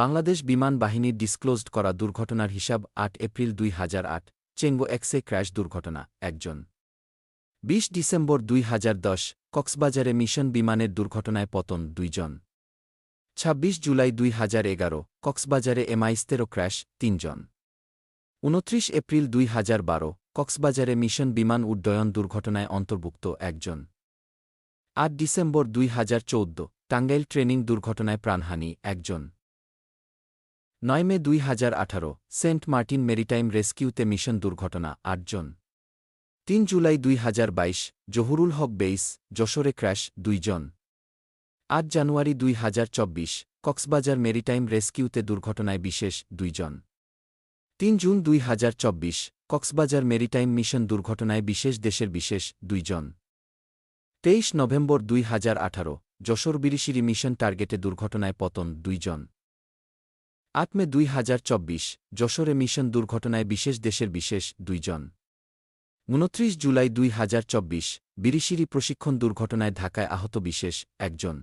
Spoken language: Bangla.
বাংলাদেশ বিমান বাহিনীর ডিসক্লোজড করা দুর্ঘটনার হিসাব আট এপ্রিল দুই হাজার আট, চেঙ্গো এক্সে ক্র্যাশ দুর্ঘটনা, একজন। বিশ ডিসেম্বর দুই হাজার দশ, কক্সবাজারে মিশন বিমানের দুর্ঘটনায় পতন, দুইজন। ছাব্বিশ জুলাই দুই হাজার এগারো, কক্সবাজারে এমআইস্তেরো ক্র্যাশ, তিনজন। উনত্রিশ এপ্রিল দুই হাজার বারো, কক্সবাজারে মিশন বিমান উড্ডয়ন দুর্ঘটনায় অন্তর্ভুক্ত, একজন। আট ডিসেম্বর দুই হাজার চৌদ্দ, টাঙ্গাইল ট্রেনিং দুর্ঘটনায় প্রাণহানি, একজন। নয় মে দুই হাজার আঠারো, সেন্ট মার্টিন মেরিটাইম রেস্কিউতে মিশন দুর্ঘটনা আটজন তিন জুলাই দুই হাজার বাইশ, জহুরুল হক বেইস, যশোরে ক্র্যাশ দুইজন আট জানুয়ারি দুই হাজার চব্বিশ, কক্সবাজার মেরিটাইম রেস্কিউতে দুর্ঘটনায় বিশেষ দুইজন তিন জুন দুই হাজার চব্বিশ, কক্সবাজার মেরিটাইম মিশন দুর্ঘটনায় বিশেষ, দেশের বিশেষ দুইজন তেইশ নভেম্বর দুই হাজার আঠারো, যশোর বিরিশিরি মিশন টার্গেটে দুর্ঘটনায় পতন দুইজন আট মে দুই হাজার চব্বিশ, যশোরে মিশন দুর্ঘটনায় বিশেষ দেশের বিশেষ দুইজন। উনত্রিশ জুলাই দুই হাজার চব্বিশ, বিরিশিরি প্রশিক্ষণ দুর্ঘটনায় ঢাকায় আহত বিশেষ একজন।